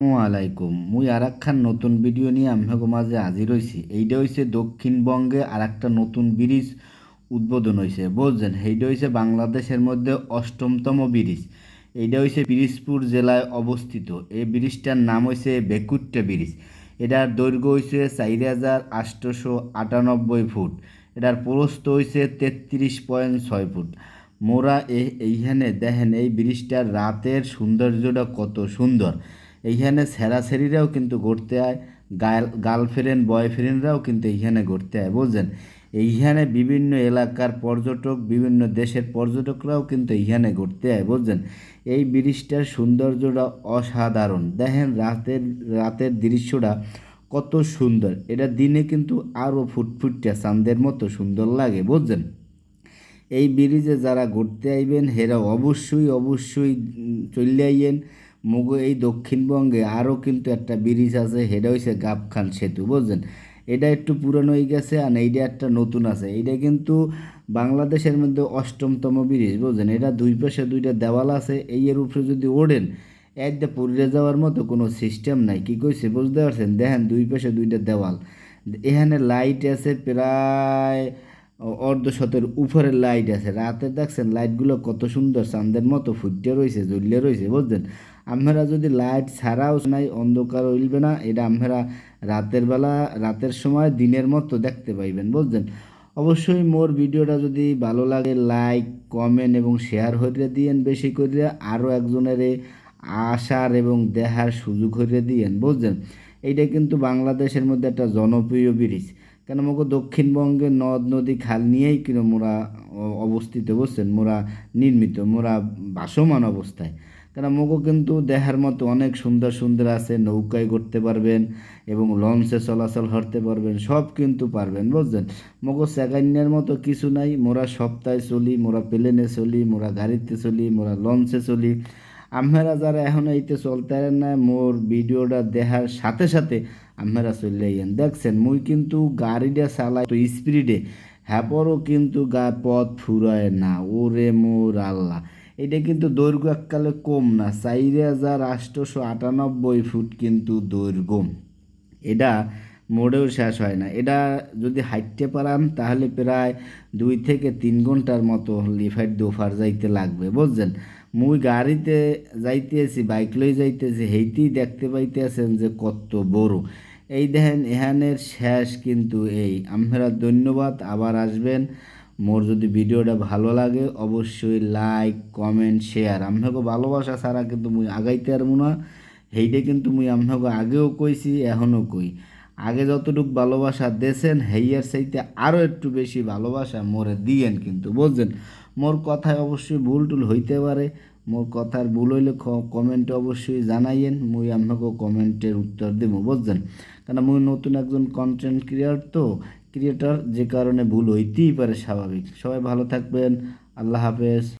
আলাইকুম মুই আর একখান নতুন ভিডিও নিয়ে আমহাগো মাঝে হাজির হয়েছি এইটা হইছে দক্ষিণবঙ্গে আর একটা নতুন ব্রিজ উদ্বোধন হয়েছে বুঝছেন? এইটা হয়েছে বাংলাদেশের মধ্যে অষ্টমতম ব্রিজ। এইটা হয়েছে পিরিজপুর জেলায় অবস্থিত। এই ব্রিজটার নাম হইছে বেকুট্টা ব্রিজ। এটার দৈর্ঘ্য হয়েছে চার হাজার আটশোশো আটানব্বই ফুট। এটার প্রস্থ হইছে তেত্রিশ পয়েন্ট ছয় ফুট। মোরা এই এইখানে দেখেন এই ব্রিজটার রাতের সৌন্দর্যটা কত সুন্দর। এইখানে সেরাসেরিরাও কিন্তু ঘুরতে আয় গার্ল গার্লফ্রেন্ড, বয়ফ্রেন্ডরাও কিন্তু এইখানে ঘুরতে আয়, বুঝছেন? এইখানে বিভিন্ন এলাকার পর্যটক, বিভিন্ন দেশের পর্যটকরাও কিন্তু এইখানে ঘুরতে আয়, বুঝছেন? এই ব্রিজটার সৌন্দর্যটা অসাধারণ। দেখেন রাতের রাতের দৃশ্যটা কত সুন্দর। এটা দিনে কিন্তু আরও ফুটফুটটা চাঁদের মতো সুন্দর লাগে, বুঝছেন? এই ব্রিজে যারা ঘুরতে আইবেন, হেরা অবশ্যই অবশ্যই চলে আইয়েন। মুগো এই দক্ষিণবঙ্গে আরও কিন্তু একটা ব্রিজ আছে সেটা হচ্ছে গাবখান সেতু বুঝলেন এটা একটু পুরানো হয়ে গেছে আর এইটা একটা নতুন আছে। এইটা কিন্তু বাংলাদেশের মধ্যে অষ্টমতম ব্রিজ, বুঝছেন? এটা দুই পাশে দুইটা দেওয়াল আছে এই এর উপরে যদি ওড়েন একদম পুড়ে যাওয়ার মতো কোনো সিস্টেম নাই। কি কইছে, বুঝতে পারছেন? দেখেন দুই পাশে দুইটা দেওয়াল। এখানে লাইট আছে প্রায় অর্ধশতের উপরে লাইট আছে। রাতে দেখছেন লাইটগুলো কত সুন্দর, চাঁদের মতো ফুটে রয়েছে জ্বলিয়ে রয়েছে বুঝছেন আমরা যদি লাইট ছাড়াও নাই, অন্ধকার হইলবে না, এটা আমরা রাতের বেলা, রাতের সময়, দিনের মতো দেখতে পাইবেন বুঝছেন অবশ্যই মোর ভিডিওটা যদি ভালো লাগে লাইক কমেন্ট এবং শেয়ার হইরে দিয়েন বেশি করে আরও একজনের আসার এবং দেখার সুযোগ হইরে দিয়েন বুঝছেন এইটা কিন্তু বাংলাদেশের মধ্যে একটা জনপ্রিয় ব্রিজ। কেন মোকে দক্ষিণবঙ্গের নদ, নদী, খাল নিয়েই কিন্তু মোরা অবস্থিত, বুঝছেন? মোরা নির্মিত, মোরা ভাসমান অবস্থায়। কেন মোগো কিন্তু দেখার মতো অনেক সুন্দর সুন্দর আছে, নৌকায় করতে পারবেন এবং লঞ্চে চলাচল করতে পারবেন, সব কিন্তু পারবেন, বুঝছেন? মোগো সেকান্যের মতো কিছু নাই, মোরা সপ্তাহে চলি, মোরা প্লেনে চলি, মোরা গাড়িতে চলি, মোরা লঞ্চে চলি। আপনারা যারা এখন এইতে চলতে না মোর ভিডিওটা দেখার সাথে সাথে আপনারা চলে আইয়েন দেখছেন, মুই কিন্তু গাড়িটা চালাই তো স্পিডে, হ্যাপরও কিন্তু গা পথ ফুরায় না। ওরে মোর আল্লাহ, এটা কিন্তু দৈর্ঘ্য এককালে কম না, চার হাজার আটশোশো আটানব্বই ফুট কিন্তু দৈর্ঘ্য। এটা মোড়েও শেষ হয় না। এটা যদি হাঁটতে পারাম, তাহলে প্রায় দুই থেকে তিন ঘণ্টার মতো লিফাইট দোফার যাইতে লাগবে, বুঝছেন? মুই গাড়িতে যাইতেছি, বাইক লই যাইতেছি, হেইতেই দেখতে পাইতেছেন যে কত বড়। এই দেখেন, এহানের শেষ কিন্তু এই। আমরা ধন্যবাদ, আবার আসবেন। মোর যদি ভিডিওটা ভালো লাগে, অবশ্যই লাইক, কমেন্ট, শেয়ার। আপনাকে ভালোবাসা ছাড়া কিন্তু মুই আগাইতে পারব না। সেইটা কিন্তু মুই আপনাকে আগেও কইছি, এখনও কই। আগে যতটুকু ভালোবাসা দেছেন, হেইয়ার চাইতে আরও একটু বেশি ভালোবাসা মোরে দিয়েন কিন্তু, বুঝছেন? মোর কথায় অবশ্যই ভুল টুল হইতে পারে, মোর কথার ভুল হইলে কমেন্টে অবশ্যই জানাইয়েন, মুই আপনাকে কমেন্টের উত্তর দেব বুঝছেন? কেন মুই নতুন একজন কন্টেন্ট ক্রিয়েটর তো ক্রিয়েটর যে কারণে ভুল হইতেই পারে স্বাভাবিক। সবাই ভালো থাকবেন, আল্লাহ হাফেজ।